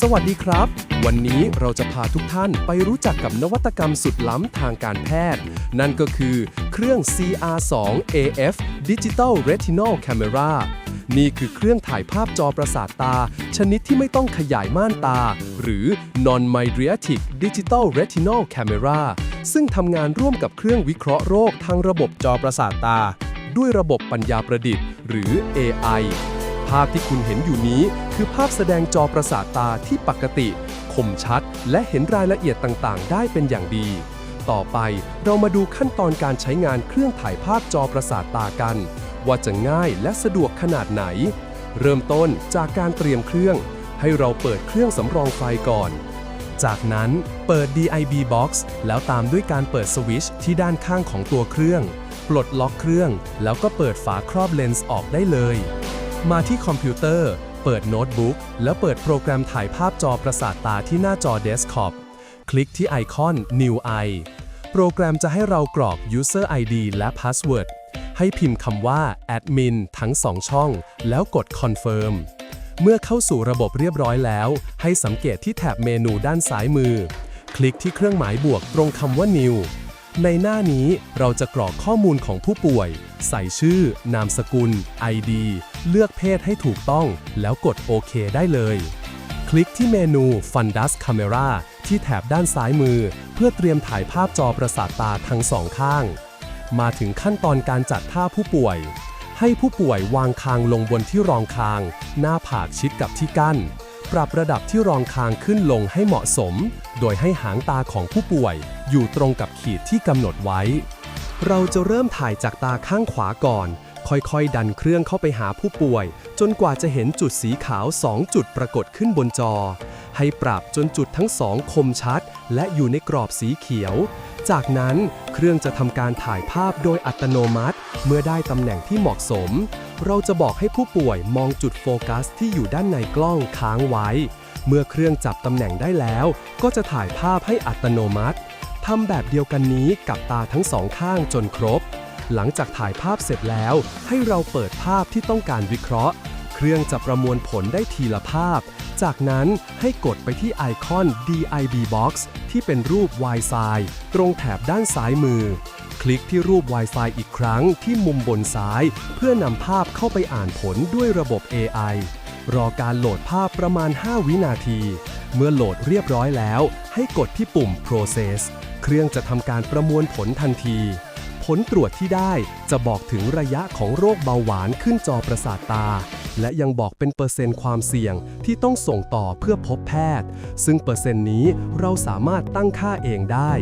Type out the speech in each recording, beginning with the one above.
สวัสดีครับ วันนี้เราจะพาทุกท่านไปรู้จักกับนวัตกรรมสุดล้ำทางการแพทย์ นั่นก็คือเครื่อง CR2 AF Digital Retinal Camera นี่คือเครื่องถ่ายภาพจอประสาทตา ชนิดที่ไม่ต้องขยายม่านตา หรือ Non-Mydriatic Digital Retinal Camera ซึ่งทำงานร่วมกับเครื่องวิเคราะห์โรคทางระบบจอประสาทตา ด้วยระบบปัญญาประดิษฐ์ หรือ AI ภาพที่คุณเห็นอยู่นี้ คือภาพแสดงจอประสาทตาที่ปกติ คมชัด และเห็นรายละเอียดต่างๆ ได้เป็นอย่างดี ต่อไปเรามาดูขั้นตอนการใช้งานเครื่องถ่ายภาพจอประสาทตากัน ว่าจะง่ายและสะดวกขนาดไหน เริ่มต้นจากการเตรียมเครื่อง ให้เราเปิดเครื่องสำรองไฟก่อนจากนั้นเปิด DIB Box แล้วตามด้วยการเปิดสวิชที่ด้านข้างของตัวเครื่อง ปลดล็อกเครื่อง แล้วก็เปิดฝาครอบเลนส์ออกได้เลย มาที่คอมพิวเตอร์ เปิดโน้ตบุ๊กแล้วเปิดโปรแกรมถ่ายภาพจอประสาทตาที่หน้าจอเดสก์ท็อปคลิกที่ไอคอน New Eye โปรแกรมจะให้เรากรอก User ID และ Password ให้พิมพ์คำว่า Admin ทั้ง 2 ช่อง แล้วกด Confirm เมื่อเข้าสู่ระบบเรียบร้อยแล้ว ให้สังเกตที่แถบเมนูด้านซ้ายมือ คลิกที่เครื่องหมายบวกตรงคำว่า New ในหน้านี้เราจะกรอกข้อมูลของผู้ป่วย ใส่ชื่อ นามสกุล ID เลือกเพศให้ถูกต้องแล้วกดโอเคได้เลย คลิกที่เมนู Fundus Camera ที่แถบด้านซ้ายมือ เพื่อเตรียมถ่ายภาพจอประสาทตาทั้งสองข้าง มาถึงขั้นตอนการจัดท่าผู้ป่วย ให้ผู้ป่วยวางคางลงบนที่รองคาง หน้าผากชิดกับที่กั้น ปรับระดับที่รองคางขึ้นลงให้เหมาะสม โดยให้หางตาของผู้ป่วย อยู่ตรงกับขีดที่กำหนดไว้ เราจะเริ่มถ่ายจากตาข้างขวาก่อน ค่อยๆ ดันเครื่องเข้าไปหาผู้ป่วย จนกว่าจะเห็นจุดสีขาว 2 จุดปรากฏขึ้นบนจอ ให้ปรับจนจุดทั้งสองคมชัด และอยู่ในกรอบสีเขียว จากนั้นเครื่องจะทำการถ่ายภาพโดยอัตโนมัติ เมื่อได้ตำแหน่งที่เหมาะสม เราจะบอกให้ผู้ป่วยมองจุดโฟกัสที่อยู่ด้านในกล้องค้างไว้ เมื่อเครื่องจับตำแหน่งได้แล้ว ก็จะถ่ายภาพให้อัตโนมัติทำแบบเดียวกันนี้กับตาทั้งสองข้างจนครบ หลังจากถ่ายภาพเสร็จแล้ว ให้เราเปิดภาพที่ต้องการวิเคราะห์ เครื่องจะประมวลผลได้ทีละภาพ จากนั้นให้กดไปที่ไอคอน DIB Box ที่เป็นรูป Wi-Fi ตรงแถบด้านซ้ายมือ คลิกที่รูป Wi-Fi อีกครั้งที่มุมบนซ้าย เพื่อนำภาพเข้าไปอ่านผลด้วยระบบ AI รอการโหลดภาพประมาณ 5 วินาที เมื่อโหลดเรียบร้อยแล้ว ให้กดที่ปุ่ม Process เครื่องจะทำการประมวลผลทันที ผลตรวจที่ได้จะบอกถึงระยะของโรคเบาหวานขึ้นจอประสาทตา และยังบอกเป็นเปอร์เซ็นต์ความเสี่ยงที่ต้องส่งต่อเพื่อพบแพทย์ ซึ่งเปอร์เซ็นต์นี้เราสามารถตั้งค่าเองได้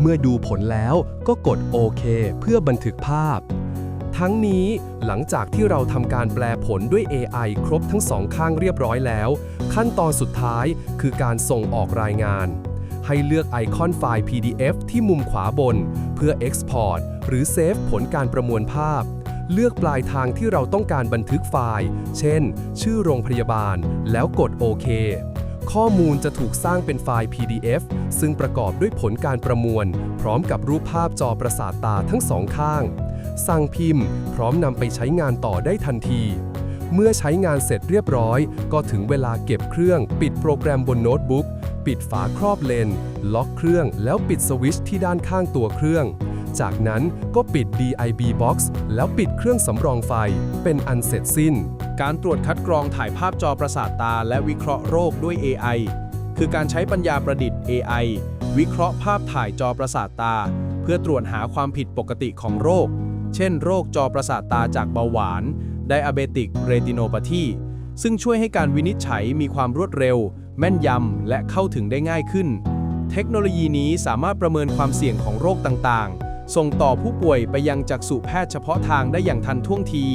เมื่อดูผลแล้วก็กดโอเคเพื่อบันทึกภาพ ทั้งนี้หลังจากที่เราทำการแปลผลด้วย AI ครบทั้งสองข้างเรียบร้อยแล้ว ขั้นตอนสุดท้ายคือการส่งออกรายงาน ให้เลือกไอคอนไฟล์ PDF ที่มุมขวาบน เพื่อ Export หรือเซฟผลการประมวลภาพ เลือกปลายทางที่เราต้องการบันทึกไฟล์ เช่น ชื่อโรงพยาบาล แล้วกดโอเคข้อมูลจะถูกสร้างเป็นไฟล์ PDF ซึ่งประกอบด้วยผลการประมวล พร้อมกับรูปภาพจอประสาทตาทั้งสองข้าง สั่งพิมพ์ พร้อมนำไปใช้งานต่อได้ทันที เมื่อใช้งานเสร็จเรียบร้อย ก็ถึงเวลาเก็บเครื่อง ปิดโปรแกรมบนโน้ตบุ๊ก ปิดฝาครอบเลนส์ล็อกเครื่องแล้วปิดสวิตช์ที่ด้านข้างตัวเครื่อง จากนั้นก็ปิด DIB Box แล้วปิดเครื่องสำรองไฟ เป็นอันเสร็จสิ้น การตรวจคัดกรองถ่ายภาพจอประสาทตาและวิเคราะห์โรคด้วย AI คือการใช้ปัญญาประดิษฐ์ AI วิเคราะห์ภาพถ่ายจอประสาทตา เพื่อตรวจหาความผิดปกติของโรค เช่น โรคจอประสาทตาจากเบาหวาน ไดอะเบติกเรติโนปาธีซึ่งช่วยให้การวินิจฉัยมีความรวดเร็ว แม่นยำ และเข้าถึงได้ง่ายขึ้น เทคโนโลยีนี้สามารถประเมินความเสี่ยงของโรคต่างๆ ส่งต่อผู้ป่วยไปยังจักษุแพทย์เฉพาะทางได้อย่างทันท่วงที